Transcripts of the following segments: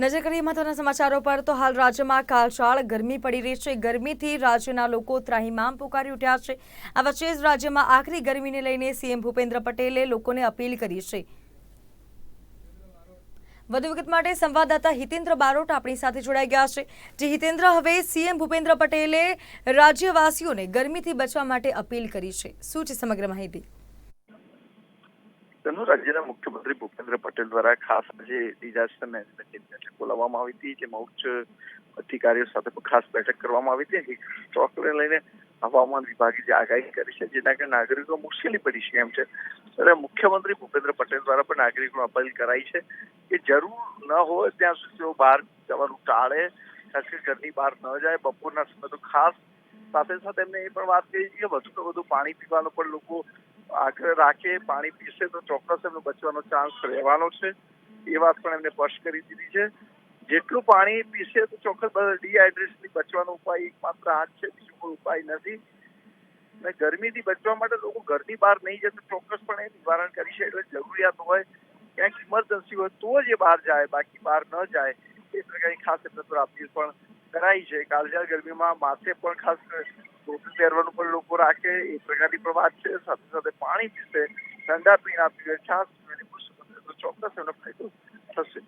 નજર કરીએ મહત્વના સમાચારો પર, તો હાલ રાજ્યમાં કાળઝાળ ગરમી પડી રહી છે. ગરમીથી રાજ્યના લોકો ત્રાહિમામ પુકારી ઉઠ્યા છે. આ વચ્ચે જ રાજ્યમાં આખરી ગરમીને લઈને સીએમ ભૂપેન્દ્ર પટેલે લોકોને અપીલ કરી છે. વધુ વિગત માટે સંવાદદાતા હિતેન્દ્ર બારોટ આપણી સાથે જોડાઈ ગયા છે. જે હિતેન્દ્ર, હવે સીએમ ભૂપેન્દ્ર પટેલે રાજ્યવાસીઓને ગરમીથી બચવા માટે અપીલ કરી છે. શું છે સમગ્ર માહિતી? તેનું રાજ્યના મુખ્યમંત્રી ભૂપેન્દ્ર પટેલ દ્વારા ખાસ આજે ડિઝાસ્ટર મેનેજમેન્ટની બેઠક બોલાવવામાં આવી હતી, જેમાં ઉચ્ચ અધિકારીઓ સાથે પણ ખાસ બેઠક કરવામાં આવી હતી. સ્ટોકને લઈને હવામાન વિભાગે જે આગાહી કરી છે, જેના કારણે નાગરિકો મુશ્કેલી પડી છે, એમ છે. ત્યારે મુખ્યમંત્રી ભૂપેન્દ્ર પટેલ દ્વારા પણ નાગરિકોને અપીલ કરાઈ છે કે જરૂર ન હોય ત્યાં સુધી તેઓ બહાર જવાનું ટાળે, ખાસ કરી ઘરની બહાર ન જાય, બપોરના સમય તો ખાસ સાથે સાથે એમને એ પણ વાત કરી છે કે વધુ વધુ પાણી પીવાનું પણ લોકો આગ્રહ રાખે, પાણી પીશે તો ચોક્કસ એમનો બચવાનો ચાન્સ રહેવાનો છે. એ વાત પણ એમને સ્પષ્ટ કરી દીધી છે. જેટલું પાણી પીશે તો ચોક્કસ ડિહાઇડ્રેશનથી બચવાનો ઉપાય એકમાત્ર આ જ છે, બીજો કોઈ ઉપાય નથી. અને ગરમીથી બચવા માટે લોકો ઘરની બહાર નહીં જાય તો ચોક્કસપણે નિવારણ કરી છે એટલે જરૂરિયાત હોય. ક્યાંક ઇમરજન્સી હોય તો જ એ બહાર જાય, બાકી બહાર ન જાય. એ પ્રકારની ખાસ એમને અપીલ પણ કરાઈ છે. કાળઝાળ ગરમીમાં માથે પણ ખાસ ટોપી પહેરવાનું પણ લોકો રાખે, એ પ્રકારની પણ વાત છે. સાથે સાથે પાણી પીશે ઠંડા પીણા પીવે છાશ પીવે લીંબુ તો ચોક્કસ એનો ફાયદો થશે.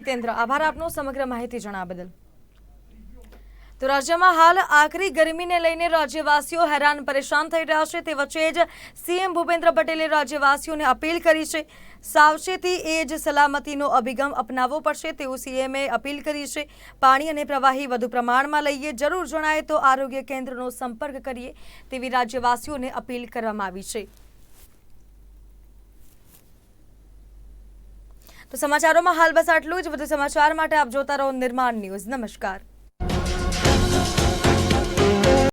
હિતેન્દ્ર આભાર આપનો સમગ્ર માહિતી જણાવવા બદલ. તો રાજ્યમાં હાલ આખરી ગરમીને લઈને રાજ્યવાસીઓ હેરાન પરેશાન થઈ રહ્યા છે. તે વચ્ચે જ સીએમ ભૂપેન્દ્ર પટેલે રાજ્યવાસીઓને અપીલ કરી છે. સાવચેતી એ જ સલામતીનો અભિગમ અપનાવવો પડશે તેવું સીએમએ અપીલ કરી છે. પાણી અને પ્રવાહી વધુ પ્રમાણમાં લઈએ, જરૂર જણાય તો આરોગ્ય કેન્દ્રનો સંપર્ક કરીએ તેવી રાજ્યવાસીઓને અપીલ કરવામાં આવી છે. તો સમાચારોમાં હાલ બસ આટલું જ. વધુ સમાચાર માટે આપ જોતા રહો નિર્માણ ન્યૂઝ. નમસ્કાર.